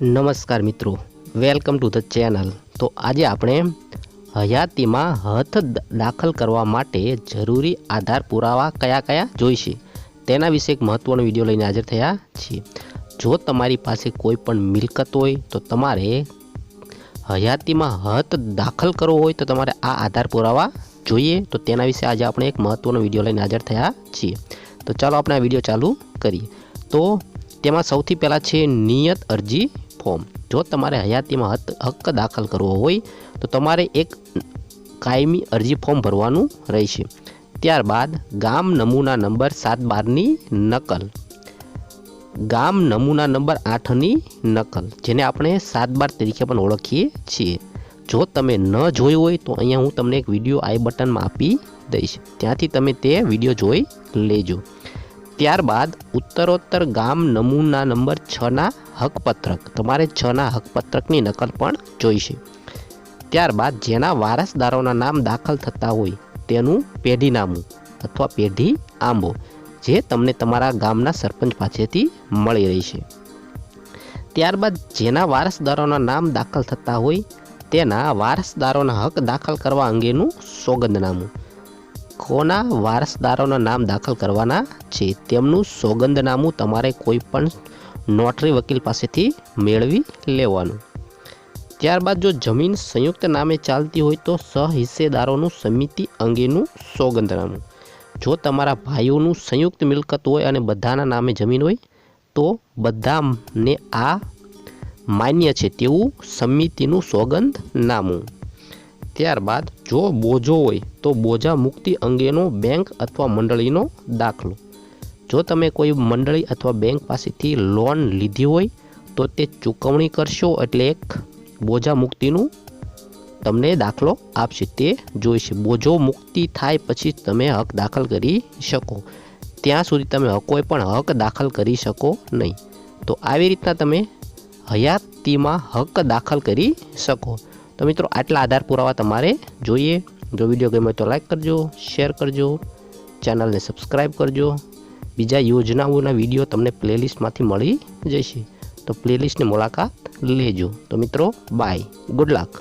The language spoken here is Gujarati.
નમસ્કાર મિત્રો. વેલકમ ટુ ધ ચેનલ તો આજે આપણે હયાતીમાં હથ દાખલ કરવા માટે જરૂરી આધાર પુરાવા કયા કયા જોઈશે. તેના વિશે એક મહત્ત્વનો વીડિયો લઈને હાજર થયા છીએ. જો તમારી પાસે કોઈ પણ મિલકત હોય, તો તમારે હયાતીમાં હથ દાખલ કરવો હોય, તો તમારે આ આધાર પુરાવા જોઈએ. તો તેના વિશે આજે આપણે એક મહત્ત્વનો વીડિયો લઈને હાજર થયા છીએ. તો ચાલો આપણે આ વીડિયો ચાલુ કરીએ. તો તેમાં સૌથી પહેલાં છે નિયત અરજી. ફોર્મ જો તમારે હયાતીમાં હક દાખલ કરવો હોય, તો તમારે એક કાયમી અરજી ફોર્મ ભરવાનું રહેશે. ત્યારબાદ ગામ નમૂના નંબર સાત બારની નકલ. ગામ નમૂના નંબર આઠની નકલ, જેને આપણે સાત બાર તરીકે પણ ઓળખીએ છીએ. જો તમે ન જોયું હોય, તો અહીંયા હું તમને એક વીડિયો આઈ બટનમાં આપી દઈશ. ત્યાંથી તમે તે વીડિયો જોઈ લેજો. ત્યારબાદ ઉત્તરોત્તર ગામ નમૂના નંબર છના હકપત્રક. તમારે છના હકપત્રકની નકલ પણ જોઈશે. ત્યારબાદ જેના વારસદારોના નામ દાખલ થતા હોય તેનું પેઢીનામું અથવા પેઢી આંબો, જે તમને તમારા ગામના સરપંચ પાસેથી મળી રહેશે. ત્યારબાદ જેના વારસદારોના નામ દાખલ થતા હોય તેના વારસદારોના હક દાખલ કરવા અંગેનું સોગંદનામું. કોના વારસદારોના નામ દાખલ કરવાના છે. તેમનું સોગંદનામું તમારે કોઈ પણ નોટરી વકીલ પાસેથી મેળવી લેવાનું. ત્યારબાદ જો જમીન સંયુક્ત નામે ચાલતી હોય તો સહિસ્સેદારોનું સમિતિ અંગેનું સોગંદનામું. જો તમારા ભાઈઓનું સંયુક્ત મિલકત હોય અને બધાના નામે જમીન હોય, તો બધાને આ માન્ય છે તેવું સમિતિનું સોગંદનામું. ત્યારબાદ જો બોજો હોય તો બોજા મુક્તિ અંગેનો બેંક અથવા મંડળીનો દાખલો. જો તમે કોઈ મંડળી અથવા બેંક પાસેથી લોન લીધી હોય તો તે ચૂકવણી કરશો એટલે એક બોજા મુક્તિનું તમને દાખલો આપશે. તે જોઈશે. બોજો મુક્તિ થાય પછી તમે હક દાખલ કરી શકો. ત્યાં સુધી તમે કોઈ પણ હક દાખલ કરી શકો નહીં. તો આવી રીતના તમે હયાતીમાં હક દાખલ કરી શકો. તો મિત્રો, આટલા આધાર પુરાવા તમારે જોઈએ. જો વીડિયો ગમે તો લાઈક કરજો શેર કરજો ચેનલને સબસ્ક્રાઈબ કરજો. બીજા યોજનાઓના વીડિયો તમને પ્લેલિસ્ટમાંથી મળી જશે. તો પ્લેલિસ્ટની મુલાકાત લેજો. તો મિત્રો બાય ગુડ લક